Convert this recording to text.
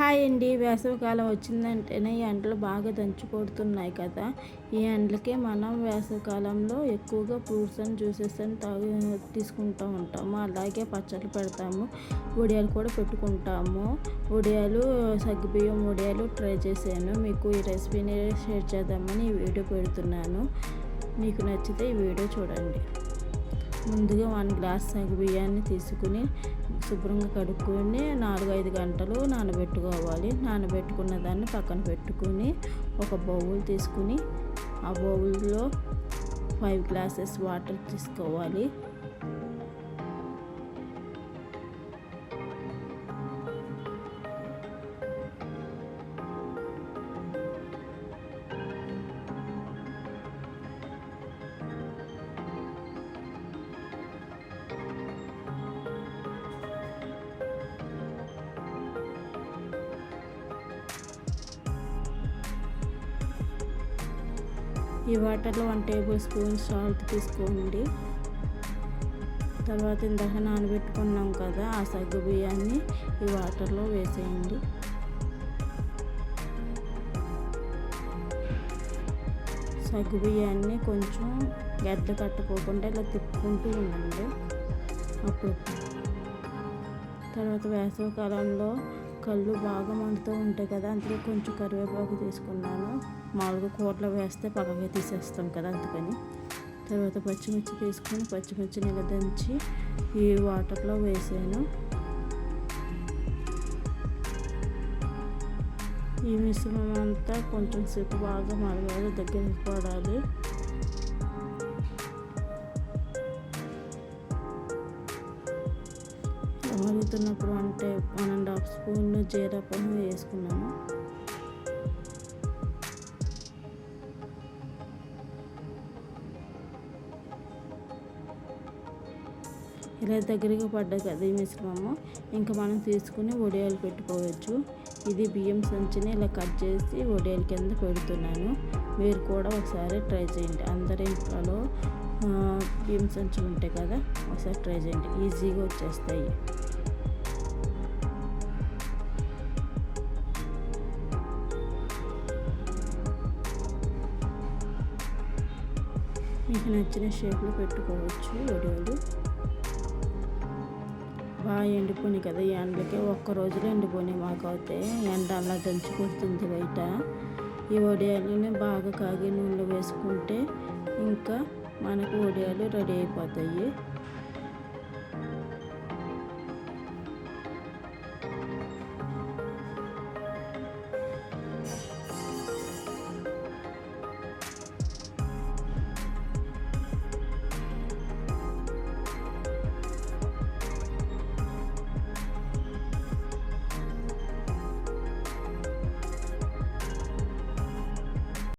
Hi అండి. వేసవికాలం వచ్చిందంటేనే ఈ ఎండలు బాగా దంచి కొడుతున్నాయి కదా. ఈ ఎండలకే మనం వేసవికాలంలో ఎక్కువగా ఫ్రూట్స్ అండ్ జ్యూసెస్ అని తాగి తీసుకుంటూ ఉంటాము. అలాగే పచ్చళ్ళు పెడతాము. వడియాలు కూడా పెట్టుకుంటాము. వడియాలు సగ్గుబియ్యం వడియాలు ట్రై చేశాను. మీకు ఈ రెసిపీని షేర్ చేద్దామని ఈ వీడియో పెడుతున్నాను. మీకు నచ్చితే ఈ వీడియో చూడండి. ముందుగా వన్ గ్లాస్ సగ్గు బియ్యాన్ని తీసుకుని శుభ్రంగా కడుక్కొని నాలుగు ఐదు గంటలు నానబెట్టుకోవాలి. నానబెట్టుకున్న దాన్ని పక్కన పెట్టుకుని ఒక బౌల్ తీసుకుని ఆ బౌల్లో ఫైవ్ గ్లాసెస్ వాటర్ తీసుకోవాలి. ఈ వాటర్లో వన్ టేబుల్ స్పూన్ సాల్ట్ తీసుకోండి. తర్వాత ఇందాక నానబెట్టుకున్నాం కదా ఆ సగ్గు బియ్యాన్ని ఈ వాటర్లో వేసేయండి. సగ్గు బియ్యాన్ని కొంచెం గడ్డ కట్టుకోకుండా ఇలా తిప్పుకుంటూ ఉండండి. అప్పుడు తర్వాత వేసవికాలంలో కళ్ళు బాగా మండుతూ ఉంటాయి కదా అందుకే కొంచెం కరివేపాకు తీసుకున్నాను. మామూలుగా కూరలో వేస్తే పక్కగా తీసేస్తాం కదా అందుకని. తర్వాత పచ్చిమిర్చి తీసుకొని పచ్చిమిర్చి నిలదంచి ఈ వాటర్లో వేసాను. ఈ మిశ్రమం అంతా కొంచెం సేపు బాగా మరగాలి దగ్గర పడాలి. మరుగుతున్నప్పుడు అంటే వన్ అండ్ హాఫ్ స్పూన్ వేసుకున్నాను ఇలా దగ్గరగా పడ్డాయి కదా ఈ మిశ్రమము ఇంకా మనం తీసుకుని వడియాలు పెట్టుకోవచ్చు. ఇది బియ్యం సంచిని ఇలా కట్ చేసి వడియాల కింద పెడుతున్నాను. మీరు కూడా ఒకసారి ట్రై చేయండి. అందరి ఇంట్లో బియ్యం సంచులు ఉంటాయి కదా ఒకసారి ట్రై చేయండి. ఈజీగా వచ్చేస్తాయి. మీకు నచ్చిన షేప్లో పెట్టుకోవచ్చు వడియాలు బాగా ఎండిపోయినాయి కదా ఈ ఎండలకి. ఒక్క రోజులో ఎండిపోయినాయి మాకు అయితే. ఎండ అలా దంచి కొడుతుంది బయట. ఈ వడియాలని బాగా కాగి నూనెలో వేసుకుంటే ఇంకా మనకు వడియాలు రెడీ అయిపోతాయి.